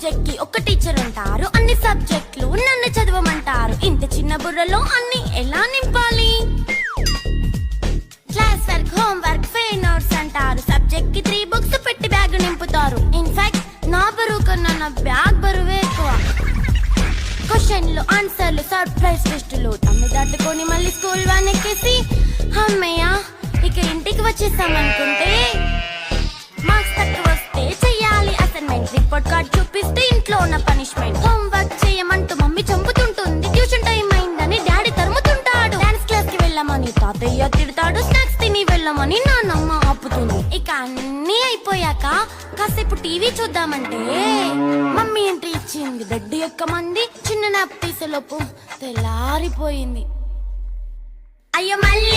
సబ్జెక్ట్కి ఒక టీచర్ ఉంటారు అన్ని సబ్జెక్టులు నన్ను చదవమంటారు. ఇంత చిన్న బుర్రలో అన్ని ఎలా నింపాలి? Class work home work fail notes అంటారు. సబ్జెక్ట్కి త్రీ బుక్స్ పెట్టి బ్యాగ్ నింపుతారు. ఇన్ఫాక్ట్ నా బరువు కన్నా నా బ్యాగ్ బరువే ఎక్కువ. క్వశ్చన్లు ఆన్సర్లు సర్ప్రైజ్ టెస్టులు తమ్మి దాటుకొని మళ్ళీ స్కూల్ వాన్ ఎక్కేసి అమ్మయ్య ఇక ఇంటికి వచ్చేసామనుకుంటే రిపోర్ట్ కార్డ్ చూపిస్తే ఇంట్లో ఉన్న పనిష్మెంట్ హోంవర్క్ చేయమంటూ మమ్మీ చంపుతుంటుంది. ట్యూషన్ టైం అయిందని డాడీ తరుముతుంటాడు. డాన్స్ క్లాస్కి వెళ్ళమని తాతయ్య తిడతాడు. స్నాక్స్ తిని వెళ్ళమని నాన్నమ్మ ఆపుతుంది. ఇక అన్నీ అయిపోయాక కాసేపు టీవీ చూద్దామంటే మమ్మీ ఎంట్రీ ఇచ్చింది. బెడ్ యొక్క మంది చిన్న నాప్ తీసేలోపు తెల్లారిపోయింది. అయ్యో మళ్ళీ